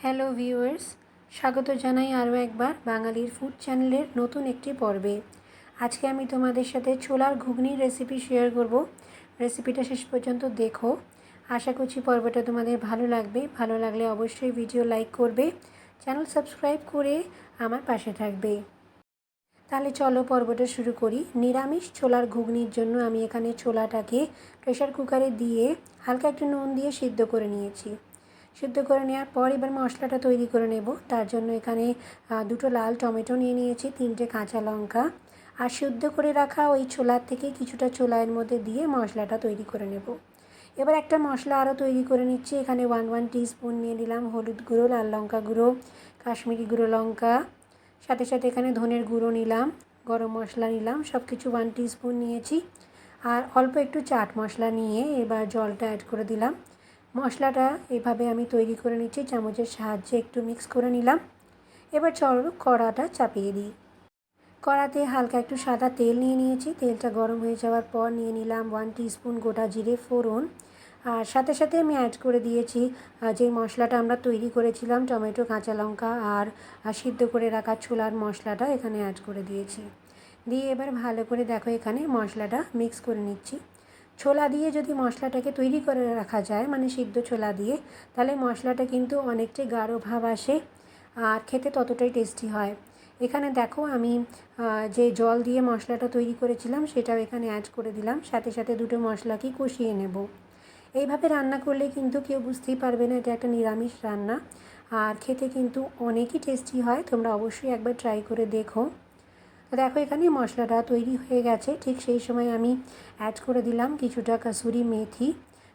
Hello viewers, স্বাগত জানাই আরও একবার বাঙালির ফুড চ্যানেলের নতুন একটি পর্বে। আজকে আমি তোমাদের সাথে ছোলার ঘুগনির রেসিপি শেয়ার করব। রেসিপিটা শেষ পর্যন্ত দেখো। আশা করছি পর্বটা তোমাদের ভালো লাগবে। ভালো লাগলে অবশ্যই ভিডিও লাইক করবে চ্যানেল সাবস্ক্রাইব করে আমার পাশে থাকবে। তাহলে চলো পর্বটা শুরু করি। নিরামিষ ছোলার ঘুগনির জন্য আমি এখানে ছোলাটাকে প্রেশার কুকারে দিয়ে হালকা একটু নুন দিয়ে সিদ্ধ করে নিয়েছি। সিদ্ধ করে নেওয়ার পর এবার মশলাটা তৈরি করে নেব। তার জন্য এখানে দুটো লাল টমেটো নিয়ে নিয়েছি, তিনটে কাঁচা লঙ্কা। আর সিদ্ধ করে রাখা ওই ছোলার থেকে কিছুটা ছোলার মধ্যে দিয়ে মশলাটা তৈরি করে নেব। এবার একটা মশলা আরও তৈরি করে নিচ্ছি। এখানে ওয়ান ওয়ান স্পুন নিয়ে নিলাম হলুদ গুঁড়ো, লাল লঙ্কা গুঁড়ো, কাশ্মীরি গুঁড়ো লঙ্কা। সাথে সাথে এখানে ধনের গুঁড়ো নিলাম, গরম মশলা নিলাম সব কিছু ওয়ান স্পুন নিয়েছি। আর অল্প একটু চাট মশলা নিয়ে এবার জলটা অ্যাড করে দিলাম। মশলাটা এভাবে আমি তৈরি করে নিচ্ছি, চামচের সাহায্যে একটু মিক্স করে নিলাম। এবার চলো কড়াটা চাপিয়ে দিই। কড়াতে হালকা একটু সাদা তেল নিয়ে নিয়েছি, তেলটা গরম হয়ে যাওয়ার পর নিয়ে নিলাম ওয়ান স্পুন গোটা জিরে ফোড়ন। আর সাথে সাথে আমি অ্যাড করে দিয়েছি যে মশলাটা আমরা তৈরি করেছিলাম, টমেটো, কাঁচা লঙ্কা আর সিদ্ধ করে রাখা ছোলার মশলাটা এখানে অ্যাড করে দিয়েছি। দিয়ে এবার ভালো করে দেখো এখানে মশলাটা মিক্স করে নিচ্ছি। ছোলা দিয়ে যদি মশলাটাকে তৈরি করে রাখা যায় মানে সিদ্ধ ছোলা দিয়ে, তাহলে মশলাটা কিন্তু অনেকটাই গাঢ় ভাব আসে আর খেতে ততটাই টেস্টি হয়। এখানে দেখো আমি যে জল দিয়ে মশলাটা তৈরি করেছিলাম, সেটাও এখানে অ্যাড করে দিলাম। সাথে সাথে দুটো মশলাকে কষিয়ে নেব। এইভাবে রান্না করলে কিন্তু কেউ বুঝতেই পারবে না, এটা একটা নিরামিষ রান্না। আর খেতে কিন্তু অনেকই টেস্টি হয়, তোমরা অবশ্যই একবার ট্রাই করে দেখো। দেখো, এখানে মশলাটা তৈরি হয়ে গেছে। ঠিক সেই সময় আমি অ্যাড করে দিলাম কিছুটা কাসুরি মেথি।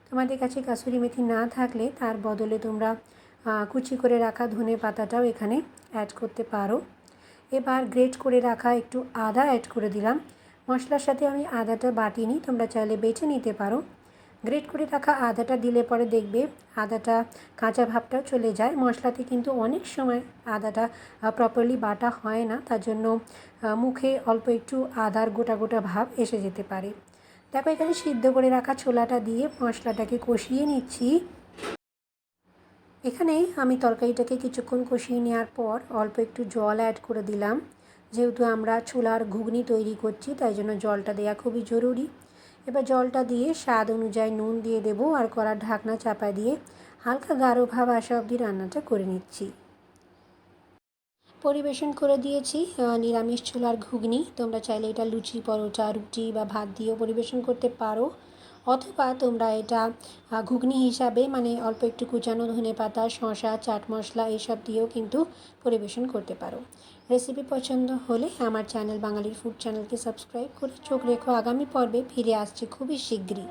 তোমাদের কাছে কাসুরি মেথি না থাকলে তার বদলে তোমরা কুচি করে রাখা ধনে পাতাটাও এখানে অ্যাড করতে পারো। এবার গ্রেট করে রাখা একটু আদা অ্যাড করে দিলাম। মশলার সাথে আমি আদাটা বাটিনি তোমরা চাইলে বেছে নিতে পারো। গ্রেট করে রাখা আদাটা দিলে পরে দেখবে আদাটা কাঁচা ভাবটাও চলে যায়। মশলাতে কিন্তু অনেক সময় আদাটা প্রপারলি বাটা হয় না, তার জন্য মুখে অল্প একটু আদার গোটা গোটা ভাব এসে যেতে পারে। দেখো এখানে সিদ্ধ করে রাখা ছোলাটা দিয়ে মশলাটাকে কষিয়ে নিচ্ছি। এখানে আমি তরকারিটাকে কিছুক্ষণ কষিয়ে নেওয়ার পর অল্প একটু জল অ্যাড করে দিলাম। যেহেতু আমরা ছোলার ঘুগনি তৈরি করছি, তাই জন্য জলটা দেওয়া খুবই জরুরি। এবার জলটা দিয়ে স্বাদ অনুযায়ী নুন দিয়ে দেব আর কড়ার ঢাকনা চাপা দিয়ে হালকা গাঢ় ভাব আসা অবধি রান্নাটা করে নিচ্ছি। পরিবেশন করে দিয়েছি নিরামিষ ছোলার ঘুগনি। তোমরা চাইলে এটা লুচি, পরোটা, রুটি বা ভাত দিয়েও পরিবেশন করতে পারো। অথবা তোমরা এটা ঘুগনি হিসাবে মানে অল্প একটু কুচানো ধনে পাতা শশা চাট মশলা এইসব দিয়েও কিন্তু পরিবেশন করতে পারো। রেসিপি পছন্দ হলে আমার চ্যানেল বাঙালির ফুড চ্যানেলকে সাবস্ক্রাইব করে চোখ রেখো। আগামী পর্বে ফিরে আসছে খুবই শীঘ্রই।